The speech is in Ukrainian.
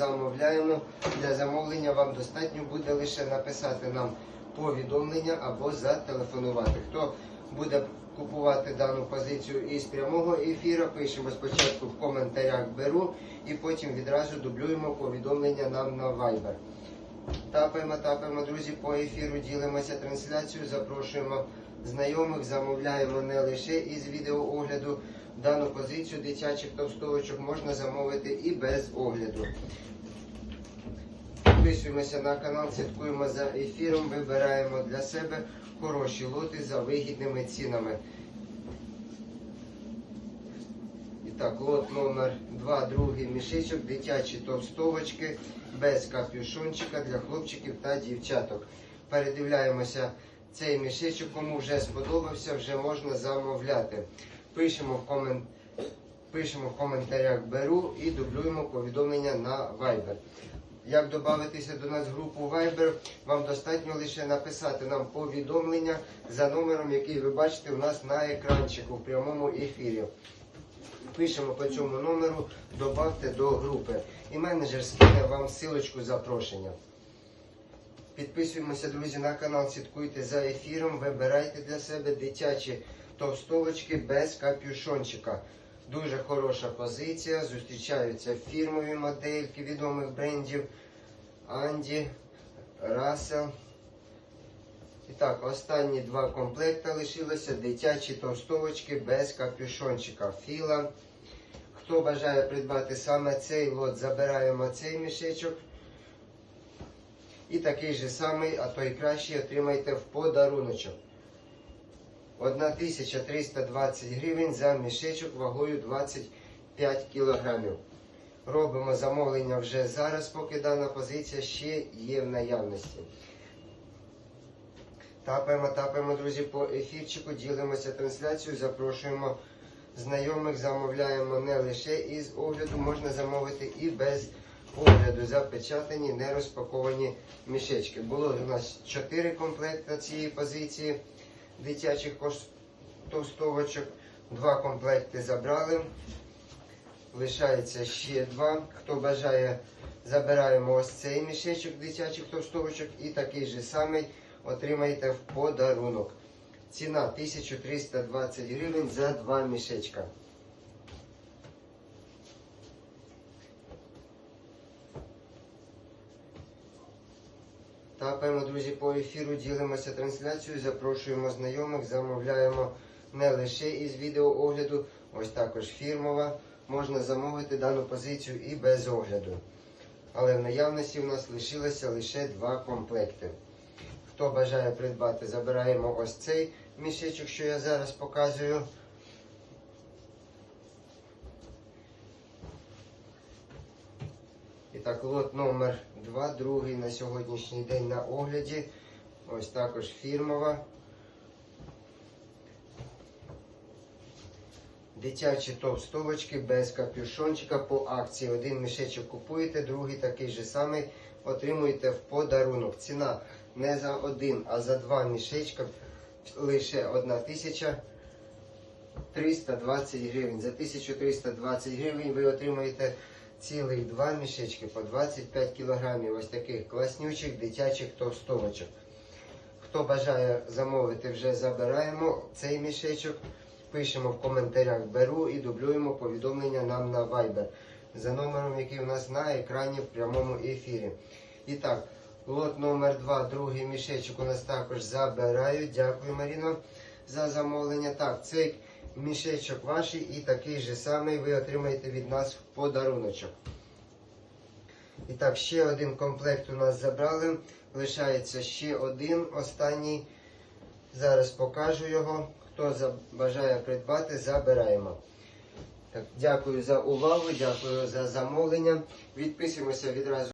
Замовляємо для замовлення. Вам достатньо буде лише написати нам повідомлення або зателефонувати. Хто буде купувати дану позицію із прямого ефіру, пишемо спочатку в коментарях беру і потім відразу дублюємо повідомлення нам на Viber. Тапаємо, тапаємо, друзі, по ефіру, ділимося трансляцією, запрошуємо знайомих, замовляємо не лише із відеоогляду. Дану позицію дитячих товстовочок можна замовити і без огляду. Підписуємося на канал, слідкуємо за ефіром, вибираємо для себе хороші лоти за вигідними цінами. І так, лот номер 2, другий мішечок, дитячі товстовочки без капюшончика для хлопчиків та дівчаток. Передивляємося цей мішечок, кому вже сподобався, вже можна замовляти. Пишемо в, комен... Пишемо в коментарях беру і дублюємо повідомлення на Viber. Як додатися до нас в групу Viber, вам достатньо лише написати нам повідомлення за номером, який ви бачите у нас на екранчику в прямому ефірі. Пишемо по цьому номеру, додавте до групи. І менеджер скине вам силочку запрошення. Підписуємося, друзі, на канал, слідкуйте за ефіром, вибирайте для себе дитячі товстовочки без капюшончика. Дуже хороша позиція. Зустрічаються фірмові модельки відомих брендів Анді, Рассел. І так, останні два комплекти лишилося дитячі товстовочки без капюшончика. Філа. Хто бажає придбати саме цей лот, забираємо цей мішечок. І такий же самий, а то й кращий, отримайте в подаруночок. 1320 гривень за мішечок вагою 25 кілограмів. Робимо замовлення вже зараз, поки дана позиція ще є в наявності. Тапаємо, тапаємо, друзі, по ефірчику, ділимося трансляцією, запрошуємо знайомих, замовляємо не лише із огляду, можна замовити і без огляду. Запечатані, не розпаковані мішечки. Було у нас 4 комплекти цієї позиції дитячих товстовочок. Два комплекти забрали. Лишається ще два. Хто бажає, забираємо ось цей мішечок дитячих товстовочок і такий же самий отримаєте в подарунок. Ціна 1320 гривень за два мішечка. Тапаємо, друзі, по ефіру, ділимося трансляцією, запрошуємо знайомих, замовляємо не лише із відеоогляду, ось також фірмова. Можна замовити дану позицію і без огляду. Але в наявності у нас лишилося лише два комплекти. Хто бажає придбати, забираємо ось цей мішечок, що я зараз показую. Так, лот номер 2, другий на сьогоднішній день на огляді. Ось також фірмова. Дитячі товстовочки без капюшончика по акції. Один мішечок купуєте, другий такий же самий отримуєте в подарунок. Ціна не за один, а за два мішечка лише 1320 гривень. За 1320 гривень ви отримаєте цілих два мішечки по 25 кілограмів. Ось таких класнючих дитячих товстовочок. Хто бажає замовити, вже забираємо цей мішечок. Пишемо в коментарях беру і дублюємо повідомлення нам на Viber за номером, який у нас на екрані в прямому ефірі. І так, лот номер 2, другий мішечок у нас також забирають. Дякую, Маріно, за замовлення. Так, цей мішечок ваш і такий же самий ви отримаєте від нас в подаруночок. І так, ще один комплект у нас забрали. Лишається ще один, останній. Зараз покажу його. Хто бажає придбати, забираємо. Так, дякую за увагу, дякую за замовлення. Відписуємося відразу.